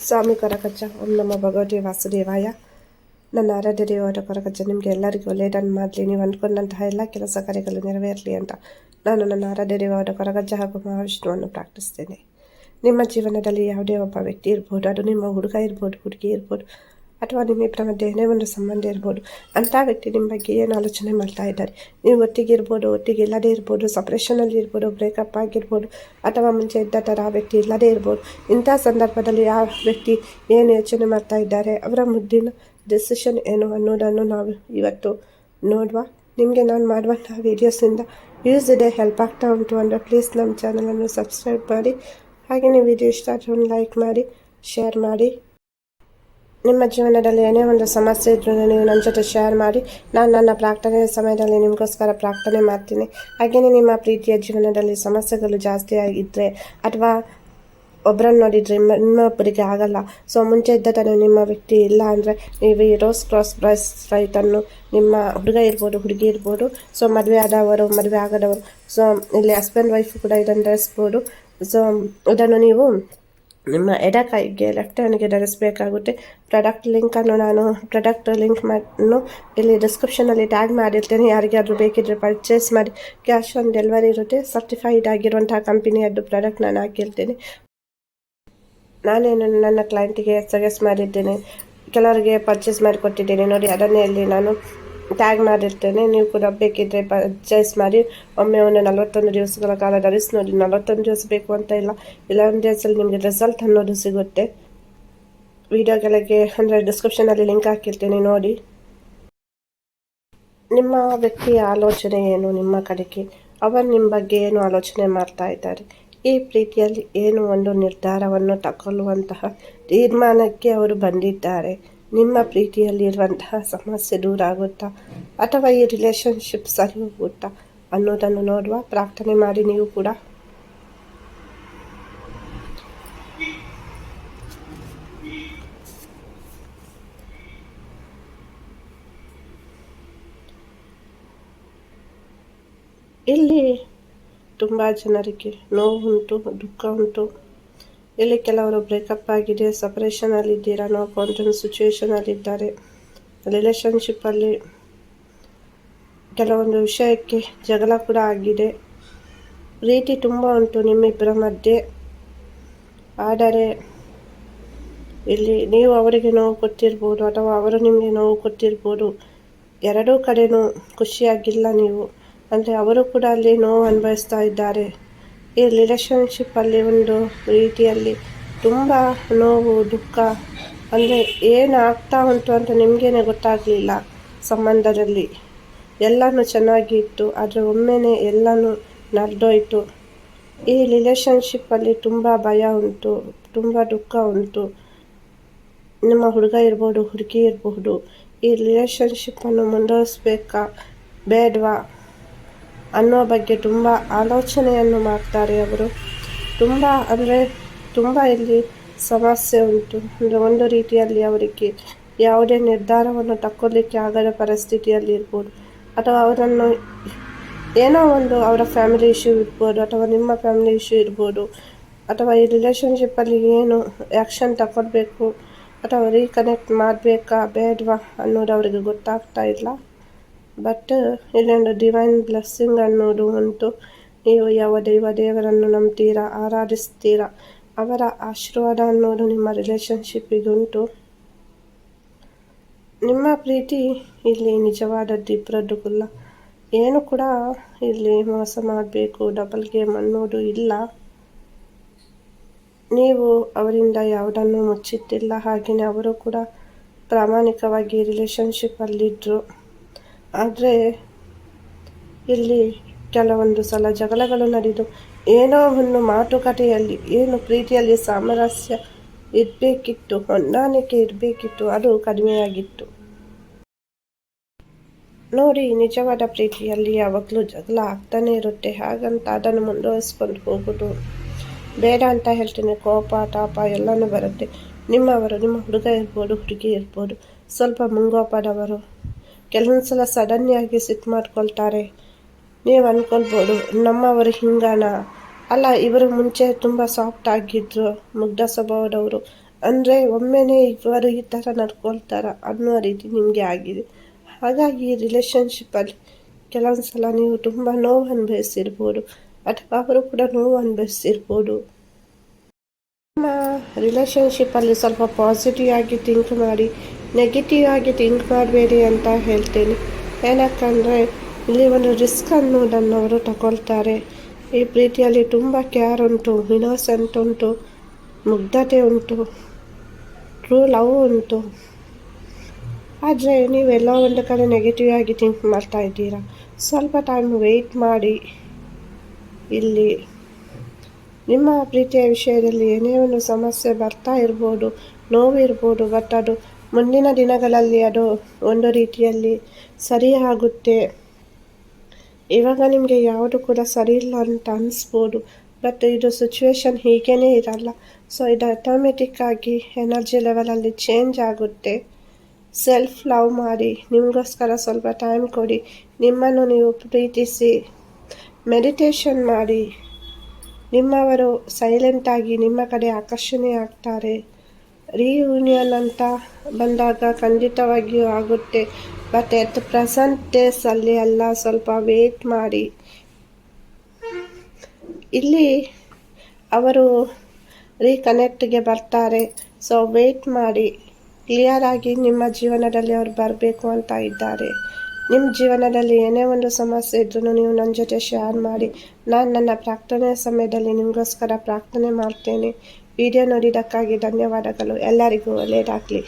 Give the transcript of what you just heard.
ಸ್ವಾಮಿ ಕೊರಗಜ್ಜ ಓಂ ನಮ್ಮ ಭಗವತಿ ವಾಸುದೇವಾಯ. ನನ್ನ ಆರಾಧ್ಯ ದೇವರ ಕೊರಕಜ್ಜ, ನಿಮಗೆ ಎಲ್ಲರಿಗೂ ಒಳ್ಳೆಯದನ್ನು ಮಾಡಲಿ, ನೀವು ಅಂದ್ಕೊಂಡಂತಹ ಎಲ್ಲ ಕೆಲಸ ಕಾರ್ಯಗಳು ನೆರವೇರಲಿ ಅಂತ ನಾನು ನನ್ನ ಆರಾಧ್ಯ ದೇವರ ಕೊರಗಜ್ಜ ಹಾಗೂ ಮಹಾವಿಷ್ಣುವನ್ನು ಪ್ರಾರ್ಥಿಸ್ತೇನೆ. ನಿಮ್ಮ ಜೀವನದಲ್ಲಿ ಯಾವುದೇ ಒಬ್ಬ ವ್ಯಕ್ತಿ ಇರ್ಬೋದು, ಅದು ನಿಮ್ಮ ಹುಡುಗ ಇರ್ಬೋದು, ಹುಡುಗಿ ಇರ್ಬೋದು ಅಥವಾ ನಿಮ್ಮ ಮಧ್ಯೆ ಏನೇ ಒಂದು ಸಂಬಂಧ ಇರ್ಬೋದು ಅಂಥ ವ್ಯಕ್ತಿ ನಿಮ್ಮ ಬಗ್ಗೆ ಏನು ಆಲೋಚನೆ ಮಾಡ್ತಾ ಇದ್ದಾರೆ. ನೀವು ಒಟ್ಟಿಗೆ ಇರ್ಬೋದು, ಒಟ್ಟಿಗೆ ಇಲ್ಲದೇ ಇರ್ಬೋದು ಸಪ್ರೇಷನಲ್ಲಿ ಇರ್ಬೋದು ಬ್ರೇಕಪ್ ಆಗಿರ್ಬೋದು, ಅಥವಾ ಮುಂಚೆ ಇದ್ದ ಥರ ಆ ವ್ಯಕ್ತಿ ಇಲ್ಲದೇ ಇರ್ಬೋದು, ಇಂಥ ಸಂದರ್ಭದಲ್ಲಿ ಆ ವ್ಯಕ್ತಿ ಏನು ಯೋಚನೆ ಮಾಡ್ತಾ ಇದ್ದಾರೆ, ಅವರ ಮುದ್ದಿನ ಡಿಸಿಷನ್ ಏನು ಅನ್ನೋದನ್ನು ನಾವು ಇವತ್ತು ನೋಡುವ. ನಿಮಗೆ ನಾನು ಮಾಡುವಂತಹ ವೀಡಿಯೋಸಿಂದ ಯೂಸ್ ಇದೆ. ಹೆಲ್ಪ್ ಆಗ್ತಾ ಉಂಟು ಅಂದರೆ ಪ್ಲೀಸ್ ನಮ್ಮ ಚಾನಲನ್ನು ಸಬ್ಸ್ಕ್ರೈಬ್ ಮಾಡಿ. ಹಾಗೆ ನೀವು ವಿಡಿಯೋ ಇಷ್ಟ ಒಂದು ಲೈಕ್ ಮಾಡಿ ಶೇರ್ ಮಾಡಿ. ನಿಮ್ಮ ಜೀವನದಲ್ಲಿ ಏನೇ ಒಂದು ಸಮಸ್ಯೆ ಇದ್ರೂ ನೀವು ನನ್ನ ಜೊತೆ ಶೇರ್ ಮಾಡಿ. ನಾನು ನನ್ನ ಪ್ರಾರ್ಥನೆ ಸಮಯದಲ್ಲಿ ನಿಮಗೋಸ್ಕರ ಪ್ರಾರ್ಥನೆ ಮಾಡ್ತೀನಿ. ಹಾಗೆಯೇ ನಿಮ್ಮ ಪ್ರೀತಿಯ ಜೀವನದಲ್ಲಿ ಸಮಸ್ಯೆಗಳು ಜಾಸ್ತಿ ಆಗಿದ್ದರೆ ಅಥವಾ ಒಬ್ಬರನ್ನು ನೋಡಿದರೆ ಇನ್ನೊಬ್ಬರಿಗೆ ಆಗಲ್ಲ. ಸೊ ಮುಂಚೆ ಇದ್ದ ತಾನೇ ನಿಮ್ಮ ವ್ಯಕ್ತಿ ಇಲ್ಲ ಅಂದರೆ ನೀವು ಈ ರೋಸ್ ಕ್ರಾಸ್ ಬ್ರೈಸ್ ರೈಟನ್ನು ನಿಮ್ಮ ಹುಡುಗ ಇರ್ಬೋದು, ಹುಡುಗಿ ಇರ್ಬೋದು. ಸೊ ಮದುವೆ ಆದವರು, ಮದುವೆ ಆಗದವರು. ಸೊ ಇಲ್ಲಿ ಹಸ್ಬೆಂಡ್ ವೈಫ್ ಕೂಡ ಇದನ್ನು ಧರಿಸ್ಬೋದು. ಸೊ ಇದನ್ನು ನೀವು ನಿಮ್ಮ ಎಡ ಕೈಗೆ ಲೆಫ್ಟ್ ಹ್ಯಾಂಡ್ಗೆ ಧರಿಸಬೇಕಾಗುತ್ತೆ. ಪ್ರಾಡಕ್ಟ್ ಲಿಂಕನ್ನು ನಾನು ಪ್ರಾಡಕ್ಟ್ ಲಿಂಕ್ ಮಾಡನ್ನು ಇಲ್ಲಿ ಡಿಸ್ಕ್ರಿಪ್ಷನಲ್ಲಿ ಟ್ಯಾಗ್ ಮಾಡಿರ್ತೇನೆ. ಯಾರಿಗಾದರೂ ಬೇಕಿದ್ದರೆ ಪರ್ಚೇಸ್ ಮಾಡಿ. ಕ್ಯಾಶ್ ಆನ್ ಡೆಲಿವರಿ ಇರುತ್ತೆ. ಸರ್ಟಿಫೈಡ್ ಆಗಿರುವಂತಹ ಕಂಪನಿಯದ್ದು ಪ್ರಾಡಕ್ಟ್ ನಾನು ಹಾಕಿರ್ತೇನೆ. ನಾನೇನು ನನ್ನ ಕ್ಲೈಂಟಿಗೆ ಸಜೆಸ್ಟ್ ಮಾಡಿದ್ದೇನೆ. ಕೆಲವರಿಗೆ ಪರ್ಚೇಸ್ ಮಾಡಿ ಕೊಟ್ಟಿದ್ದೇನೆ ನೋಡಿ, ಅದನ್ನೇ ಇಲ್ಲಿ ನಾನು ಟ್ಯಾಗ್ ಮಾಡಿರ್ತೇನೆ. ನೀವು ಕೂಡ ಬೇಕಿದ್ದರೆ ಪರ್ಚೇಸ್ ಮಾಡಿ. ಒಮ್ಮೆ ಒಮ್ಮೆ ನಲವತ್ತೊಂದು ದಿವಸಗಳ ಕಾಲ ಧರಿಸಿ ನೋಡಿ ನಲವತ್ತೊಂದು ದಿವಸ ಬೇಕು ಅಂತ ಇಲ್ಲ. ಒಂದು ದಿವಸದಲ್ಲಿ ನಿಮಗೆ ರಿಸಲ್ಟ್ ಅನ್ನೋದು ಸಿಗುತ್ತೆ. ವಿಡಿಯೋ ಕೆಳಗೆ ಅಂದರೆ ಡಿಸ್ಕ್ರಿಪ್ಷನಲ್ಲಿ ಲಿಂಕ್ ಹಾಕಿರ್ತೀನಿ ನೋಡಿ. ನಿಮ್ಮ ವ್ಯಕ್ತಿಯ ಆಲೋಚನೆ ಏನು ನಿಮ್ಮ ಕಡೆಗೆ? ಅವರು ನಿಮ್ಮ ಬಗ್ಗೆ ಏನು ಆಲೋಚನೆ ಮಾಡ್ತಾ ಇದ್ದಾರೆ? ಈ ಪ್ರೀತಿಯಲ್ಲಿ ಏನು ಒಂದು ನಿರ್ಧಾರವನ್ನು ತಗೊಳ್ಳುವಂತಹ ತೀರ್ಮಾನಕ್ಕೆ ಅವರು ಬಂದಿದ್ದಾರೆ? ನಿಮ್ಮ ಪ್ರೀತಿಯಲ್ಲಿರುವಂತಹ ಸಮಸ್ಯೆ ದೂರ ಆಗುತ್ತಾ? ಅಥವಾ ಈ ರಿಲೇಶನ್ಶಿಪ್ ಸರಿ ಹೋಗುತ್ತಾ? ಅನ್ನೋದನ್ನು ನೋಡುವ ಪ್ರಾರ್ಥನೆ ಮಾಡಿ ನೀವು ಕೂಡ. ಇಲ್ಲಿ ತುಂಬ ಜನರಿಗೆ ನೋವುಂಟು, ದುಃಖ ಉಂಟು. ಇಲ್ಲಿ ಕೆಲವರು ಬ್ರೇಕಪ್ ಆಗಿದೆ ಸಪ್ರೇಷನಲ್ಲಿದ್ದೀರಾ ನೋ ಕಾನ್ಫಿಡೆನ್ಸ್ ಸಿಚುವೇಷನಲ್ಲಿದ್ದಾರೆ ರಿಲೇಷನ್ಶಿಪ್ಪಲ್ಲಿ ಕೆಲವೊಂದು ವಿಷಯಕ್ಕೆ ಜಗಳ ಕೂಡ ಆಗಿದೆ. ಪ್ರೀತಿ ತುಂಬ ಉಂಟು ನಿಮ್ಮಿಬ್ಬರ ಮಧ್ಯೆ. ಆದರೆ ಇಲ್ಲಿ ನೀವು ಅವರಿಗೆ ನೋವು ಕೊಟ್ಟಿರ್ಬೋದು ಅಥವಾ ಅವರು ನಿಮಗೆ ನೋವು ಕೊಟ್ಟಿರ್ಬೋದು, ಎರಡೂ ಕಡೆನೂ ಖುಷಿಯಾಗಿಲ್ಲ ನೀವು. ಅಂದರೆ ಅವರು ಕೂಡ ಅಲ್ಲಿ ನೋವು ಅನುಭವಿಸ್ತಾ ಇದ್ದಾರೆ. ಈ ರಿಲೇಷನ್ಶಿಪ್ಪಲ್ಲಿ ಒಂದು ರೀತಿಯಲ್ಲಿ ತುಂಬ ನೋವು, ದುಃಖ, ಅಂದರೆ ಏನು ಆಗ್ತಾ ಉಂಟು ಅಂತ ನಿಮಗೇನೆ ಗೊತ್ತಾಗಲಿಲ್ಲ ಸಂಬಂಧದಲ್ಲಿ. ಎಲ್ಲನೂ ಚೆನ್ನಾಗಿತ್ತು ಆದರೆ ಒಮ್ಮೆನೇ ಎಲ್ಲನೂ ನಡೆದೋಯ್ತು ಈ ರಿಲೇಷನ್ಶಿಪ್ಪಲ್ಲಿ ತುಂಬ ಭಯ ಉಂಟು, ತುಂಬ ದುಃಖ ಉಂಟು. ನಿಮ್ಮ ಹುಡುಗ ಇರ್ಬೋದು, ಹುಡುಗಿ ಇರಬಹುದು ಈ ರಿಲೇಷನ್ಶಿಪ್ಪನ್ನು ಮುಂದುವರಿಸ್ಬೇಕಾ? ಬೇಡವಾ? ಅನ್ನೋ ಬಗ್ಗೆ ತುಂಬ ಆಲೋಚನೆಯನ್ನು ಮಾಡ್ತಾರೆ ಅವರು. ತುಂಬ ಅಂದರೆ ತುಂಬ ಇಲ್ಲಿ ಸಮಸ್ಯೆ ಉಂಟು. ಅಂದರೆ ಒಂದು ರೀತಿಯಲ್ಲಿ ಅವರಿಗೆ ಯಾವುದೇ ನಿರ್ಧಾರವನ್ನು ತಕ್ಕೊಳ್ಳಿಕ್ಕೆ ಆಗದ ಪರಿಸ್ಥಿತಿಯಲ್ಲಿ ಇರ್ಬೋದು. ಅಥವಾ ಅವರನ್ನು ಏನೋ ಒಂದು ಅವರ ಫ್ಯಾಮಿಲಿ ಇಶ್ಯೂ ಇರ್ಬೋದು, ಅಥವಾ ನಿಮ್ಮ ಫ್ಯಾಮಿಲಿ ಇಶ್ಯೂ ಇರ್ಬೋದು, ಅಥವಾ ಈ ರಿಲೇಷನ್ಶಿಪ್ಪಲ್ಲಿ ಏನು ಆ್ಯಕ್ಷನ್ ತಗೊಳ್ಬೇಕು ಅಥವಾ ರೀಕನೆಕ್ಟ್ ಮಾಡಬೇಕಾ ಬೇಡವಾ ಅನ್ನೋದು ಅವರಿಗೆ ಗೊತ್ತಾಗ್ತಾ ಇಲ್ಲ. ಬಟ್ ಇಲ್ಲೊಂದು ಡಿವೈನ್ ಬ್ಲೆಸ್ಸಿಂಗ್ ಅನ್ನೋದು ಉಂಟು. ನೀವು ಯಾವ ದೈವ ದೇವರನ್ನು ನಂಬ್ತೀರಾ, ಆರಾಧಿಸ್ತೀರಾ, ಅವರ ಆಶೀರ್ವಾದ ಅನ್ನೋದು ನಿಮ್ಮ ರಿಲೇಷನ್ಶಿಪ್ಪಿಗುಂಟು ನಿಮ್ಮ ಪ್ರೀತಿ ಇಲ್ಲಿ ನಿಜವಾದದ್ದು ಇಬ್ಬರದ್ದುಗುಲ್ಲ ಏನು ಕೂಡ ಇಲ್ಲಿ ಮೋಸ ಮಾಡಬೇಕು ಡಬಲ್ ಗೇಮ್ ಅನ್ನೋದು ಇಲ್ಲ. ನೀವು ಅವರಿಂದ ಯಾವುದನ್ನು ಮುಚ್ಚಿಟ್ಟಿಲ್ಲ ಹಾಗೆಯೇ ಅವರು ಕೂಡ ಪ್ರಾಮಾಣಿಕವಾಗಿ ರಿಲೇಷನ್ಶಿಪ್ಪಲ್ಲಿದ್ದರು ಆದರೆ ಇಲ್ಲಿ ಕೆಲವೊಂದು ಸಲ ಜಗಳಗಳು ನಡೆದು ಏನೋ ಒಂದು ಮಾತುಕತೆಯಲ್ಲಿ, ಏನು ಪ್ರೀತಿಯಲ್ಲಿ ಸಾಮರಸ್ಯ ಇರಬೇಕಿತ್ತು, ಹೊಂದಾಣಿಕೆ ಇರಬೇಕಿತ್ತು, ಅದು ಕಡಿಮೆಯಾಗಿತ್ತು. ನೋಡಿ, ನಿಜವಾದ ಪ್ರೀತಿಯಲ್ಲಿ ಯಾವಾಗಲೂ ಜಗಳ ಆಗ್ತಾನೆ ಇರುತ್ತೆ. ಹಾಗಂತ ಅದನ್ನು ಮುಂದುವರಿಸ್ಕೊಂಡು ಹೋಗೋದು ಬೇಡ ಅಂತ ಹೇಳ್ತೀನಿ. ಕೋಪ, ತಾಪ ಎಲ್ಲನೂ ಬರುತ್ತೆ. ನಿಮ್ಮವರು, ನಿಮ್ಮ ಹುಡುಗ ಇರ್ಬೋದು, ಹುಡುಗಿ ಇರ್ಬೋದು, ಸ್ವಲ್ಪ ಮುಂಗೋಪದವರು ಕೆಲವೊಂದು ಸಲ ಸಡನ್ನಾಗಿ ಸಿಟ್ಟು ಮಾಡ್ಕೊಳ್ತಾರೆ. ನೀವು ಅಂದ್ಕೊಳ್ಬೋದು ನಮ್ಮವರು ಹಿಂಗಾನ? ಅಲ್ಲ, ಇವರು ಮುಂಚೆ ತುಂಬ ಸಾಫ್ಟ್ ಆಗಿದ್ರು, ಮುಗ್ಧ ಸ್ವಭಾವದವರು. ಅಂದರೆ ಒಮ್ಮೆನೇ ಇವರು ಈ ಥರ ನಡ್ಕೊಳ್ತಾರ ಅನ್ನೋ ರೀತಿ ನಿಮಗೆ ಆಗಿದೆ. ಹಾಗಾಗಿ ಈ ರಿಲೇಷನ್ಶಿಪ್ಪಲ್ಲಿ ಕೆಲವೊಂದು ಸಲ ನೀವು ತುಂಬ ನೋವು ಅನುಭವಿಸಿರ್ಬೋದು, ಅಥವಾ ಅವರು ಕೂಡ ನೋವು ಅನುಭವಿಸಿರ್ಬೋದು. ನಿಮ್ಮ ರಿಲೇಷನ್ಶಿಪ್ಪಲ್ಲಿ ಸ್ವಲ್ಪ ಪಾಸಿಟಿವ್ ಆಗಿ ಥಿಂಕ್ ಮಾಡಿ ನೆಗೆಟಿವ್ ಆಗಿ ಥಿಂಕ್ ಮಾಡಬೇಡಿ ಅಂತ ಹೇಳ್ತೀನಿ. ಏನಕ್ಕಂದರೆ, ಇಲ್ಲಿ ಒಂದು ರಿಸ್ಕ್ ಅನ್ನೋದನ್ನು ಅವರು ತಗೊಳ್ತಾರೆ. ಈ ಪ್ರೀತಿಯಲ್ಲಿ ತುಂಬ ಕೇರ್ ಉಂಟು ಇನೋಸೆಂಟ್ ಉಂಟು, ಮುಗ್ಧತೆ ಉಂಟು ಟ್ರೂ ಲವ್ ಉಂಟು. ಆದರೆ ನೀವೆಲ್ಲ ಒಂದು ಕಡೆ ನೆಗೆಟಿವ್ ಆಗಿ ಥಿಂಕ್ ಮಾಡ್ತಾ ಇದ್ದೀರಾ. ಸ್ವಲ್ಪ ಟೈಮ್ ವೆಯ್ಟ್ ಮಾಡಿ. ಇಲ್ಲಿ ನಿಮ್ಮ ಪ್ರೀತಿಯ ವಿಷಯದಲ್ಲಿ ಏನೇ ಒಂದು ಸಮಸ್ಯೆ ಬರ್ತಾ ಇರ್ಬೋದು, ನೋವಿರ್ಬೋದು ಬಟ್ ಅದು ಮುಂದಿನ ದಿನಗಳಲ್ಲಿ ಅದು ಒಂದು ರೀತಿಯಲ್ಲಿ ಸರಿ ಆಗುತ್ತೆ. ಇವಾಗ ನಿಮಗೆ ಯಾವುದು ಕೂಡ ಸರಿ ಇಲ್ಲ ಅಂತ ಅನಿಸ್ಬೋದು. ಬಟ್ ಇದು ಸಿಚುವೇಶನ್ ಹೀಗೇ ಇರಲ್ಲ. ಸೊ ಇದು ಆಟೋಮೆಟಿಕ್ಕಾಗಿ ಎನರ್ಜಿ ಲೆವೆಲಲ್ಲಿ ಚೇಂಜ್ ಆಗುತ್ತೆ. ಸೆಲ್ಫ್ ಲವ್ ಮಾಡಿ, ನಿಮಗೋಸ್ಕರ ಸ್ವಲ್ಪ ಟೈಮ್ ಕೊಡಿ. ನಿಮ್ಮನ್ನು ನೀವು ಪ್ರೀತಿಸಿ ಮೆಡಿಟೇಷನ್ ಮಾಡಿ. ನಿಮ್ಮವರು ಸೈಲೆಂಟಾಗಿ ನಿಮ್ಮ ಕಡೆ ಆಕರ್ಷಣೆ ಆಗ್ತಾರೆ. ರಿಯೂನಿಯನ್ ಅಂತ ಬಂದಾಗ ಖಂಡಿತವಾಗಿಯೂ ಆಗುತ್ತೆ. ಬಟ್ ಎಟ್ ಪ್ರೆಸೆಂಟ್ ಡೇಸಲ್ಲಿ ಎಲ್ಲ ಸ್ವಲ್ಪ ವೇಟ್ ಮಾಡಿ. ಇಲ್ಲಿ ಅವರು ರೀಕನೆಕ್ಟ್ಗೆ ಬರ್ತಾರೆ. ಸೊ ವೇಟ್ ಮಾಡಿ. ಕ್ಲಿಯರ್ ಆಗಿ ನಿಮ್ಮ ಜೀವನದಲ್ಲಿ ಅವರು ಬರಬೇಕು ಅಂತ ಇದ್ದಾರೆ. ನಿಮ್ಮ ಜೀವನದಲ್ಲಿ ಏನೇ ಒಂದು ಸಮಸ್ಯೆ ಇದ್ರೂ ನೀವು ನನ್ನ ಜೊತೆ ಶೇರ್ ಮಾಡಿ. ನಾನು ನನ್ನ ಪ್ರಾರ್ಥನೆ ಸಮಯದಲ್ಲಿ ನಿಮಗೋಸ್ಕರ ಪ್ರಾರ್ಥನೆ ಮಾಡ್ತೇನೆ. ವಿಡಿಯೋ ನೋಡಿದ್ದಕ್ಕಾಗಿ ಧನ್ಯವಾದಗಳು. ಎಲ್ಲರಿಗೂ ಒಳ್ಳೆಯದಾಗಲಿ